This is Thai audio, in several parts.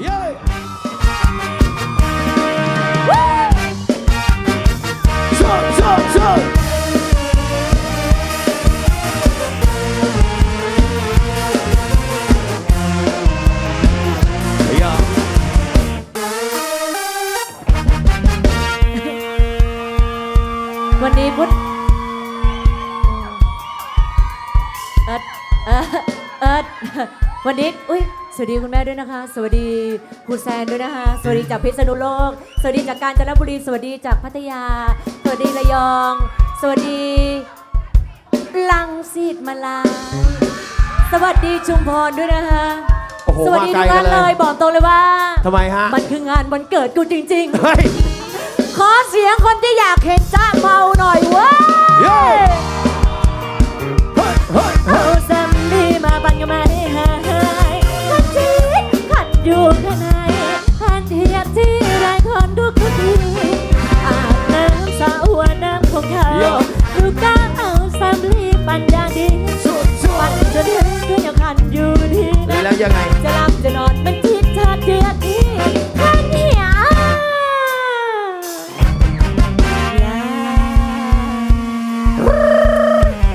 เย้ชอบชอบชอบเย้วันนี้พุทธเอิดเอิดเอิดวันนี้ อุ้ยส วัสดีคุณแม่ด้วยนะคะ สวัสดีคุณแซนด้วยนะคะ สวัสดีจากพิษณุโลก สวัสดีจากกาญจนบุรี สวัสดีจากพัทยา สวัสดีระยอง สวัสดี ลังสิตมาลา สวัสดีชุมพรด้วยนะคะ โอ้โหสวัสดีมาไกลทุกท่านกันเลเลย ย บอกตรงเลยว่า ทำไมฮะมันคืองานวันเกิดกูจริง ๆ เฮ้ย ขอเสียงคนที่อยากเห็นจ้าเมาหน่อย ขันอยู่ข้างในขันเทียบที่ไรคนทุกทุกทีอาบน้ำสระหัวน้ำของเขาดูก้าเอาแซมลี่ปัญญาดีสุดสุปัดนจนถึงก็ยังขันอยู่ที่นั่นแล้วยังไงจะหลับจะนอนมันทิศทางเดือดที่ขันเหีย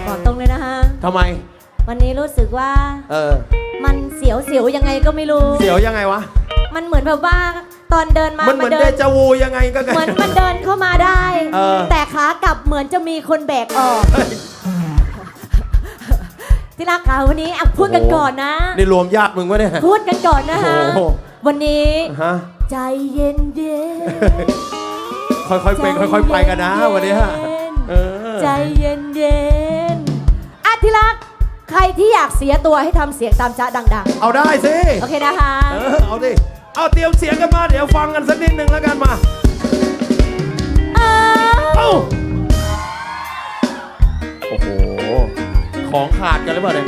บอกตรงเลยนะคะทำไม วันนี้รู้สึกว่า เออ มันเสียวเสียวๆยังไงก็ไม่รู้ เสียวยังไงวะ มันเหมือนแบบว่าตอนเดินมามันเหมือนเดิเดจาวูยังไงก็ไงเหมือนมันเดินเข้ามาได้ เออ แต่ขากลับเหมือนจะมีคนแบกออกเฮ้ยที่รักค่ะวันนี้อะพูดกันก่อนนะ นี่รวมญาติมึงวะเนี่ย พูดกันก่อนนะคะโอ้โห วันนี้ฮะ ใจเย็นเย็น ค่อยๆเป็นค่อยๆไปกันนะวันนี้ฮะเออ ใจเย็นเย็นๆอะที่รัก ใครที่อยากเสียตัวให้ทำเสียงตามจ้าดังเอาได้สิ ๆ โอเคนะคะ เออ เอาดิ เอาเตรียมเสียงกันมา เดี๋ยวฟังกันสักนิดหนึ่งแล้วกันมา เออเอ้า โอ้โห ของขาดกันหรือเปล่าเนี่ย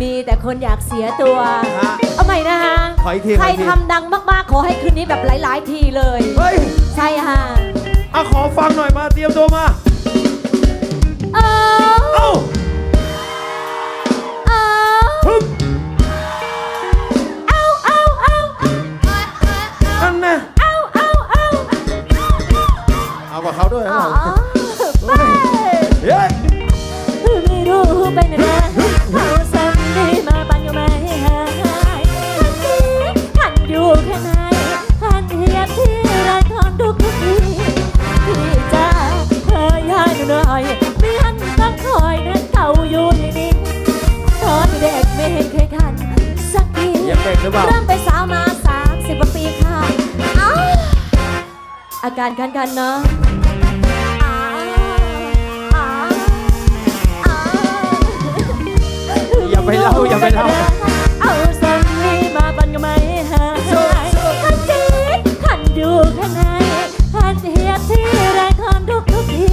มีแต่คนอยากเสียตัว ฮะเอาใหม่นะคะขออีกทีใครขออีกทีทำดังมากๆ ขอให้คืนนี้แบบหลาย ๆ ทีเลย เฮ้ย ใช่ค่ะเอาขอฟังหน่อยมา เตรียมตัวมา อ๋อเอาไปเฮ้ยไม่รู้เป็นอะไรเอาสัมดีมาปันอยู่ไหมหายขันอยู่แค่ไหนขันเทียบที่ไรทอนทุกทุกทีพี่จ้าเธอย้ายหนูหน่อยไม่หันต้องคอยนั่นเก่าอยู่ที่นี่ตอนเด็กไม่เห็นเคยขันสักทียังเด็กหรือเปล่าเริ่มไปนสาวมาสามสิบกว่าปีค่ะอ้าวอาการคันๆเนาะ เล่าอย่าไปเล่า เอาสามีมาบันก็ไม่หายขันจิดขันดูข้างในขันเหียบที่ไรคนทุกทุกที